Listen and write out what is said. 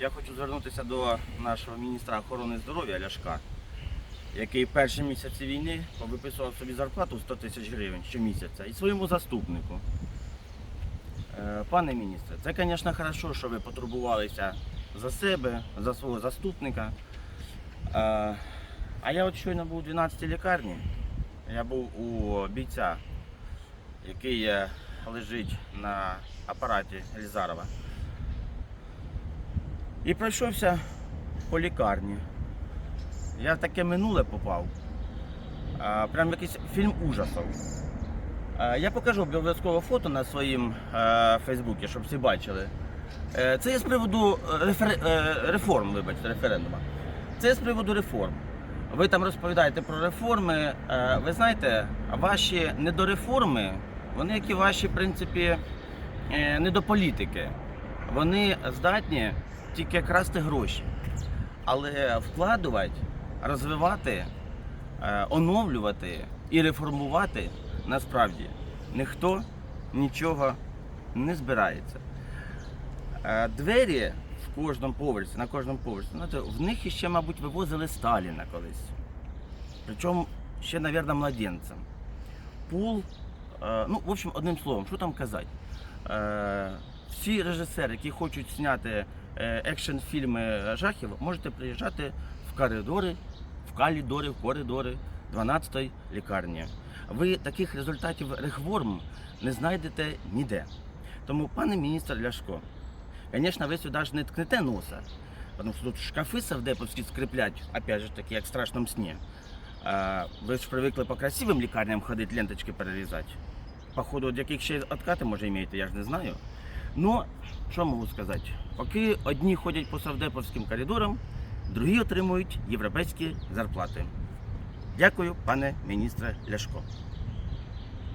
Я хочу звернутися до нашого міністра охорони здоров'я Ляшка, який перші місяці війни виписував собі зарплату в 100 тисяч гривень щомісяця і своєму заступнику. Е, Пане міністре, це, звісно, хорошо, що ви потурбувалися за себе, за свого заступника. Е, А я от щойно був у 12 лікарні. Я був у бійця, який е, лежить на апараті Елізарова. І пройшовся по лікарні. Я в таке минуле попав. Прям якийсь фільм ужасів. Я покажу обов'язково фото на своїм Фейсбуці, щоб всі бачили. Е, Це є з приводу е, рефер... е, реформ, вибачте, референдуму. Це з приводу реформ. Ви там розповідаєте про реформи. Ви знаєте, ваші недореформи, вони як і ваші, в принципі, е, не до політики. Вони здатні тільки красти гроші. Але вкладувати, розвивати, е, оновлювати і реформувати насправді ніхто нічого не збирається. Е, Двері в кожному поверсі, на кожному поверсі, знаєте, в них іще, мабуть, вивозили Сталіна колись. Причому ще, мабуть, младенцем. Пул, е, ну, в общем, одним словом, що там казати? Всі режисери, які хочуть зняти е, екшн-фільми жахів, можете приїжджати в коридори, в калідори, в коридори 12-ї лікарні. Ви таких результатів реформ не знайдете ніде. Тому, пане міністр Ляшко, звісно, ви сюди ж не ткнете носа, тому що тут шкафи совдеповські скріплять, опять же таки, як в страшному сні. Ви ж привикли по красивим лікарням ходити, ленточки перерізати. Походу, від яких ще откати може імієте, я ж не знаю. Ну, що можу сказати? Поки одні ходять по Савдеповським коридорам, другі отримують європейські зарплати. Дякую, пане міністре Ляшко.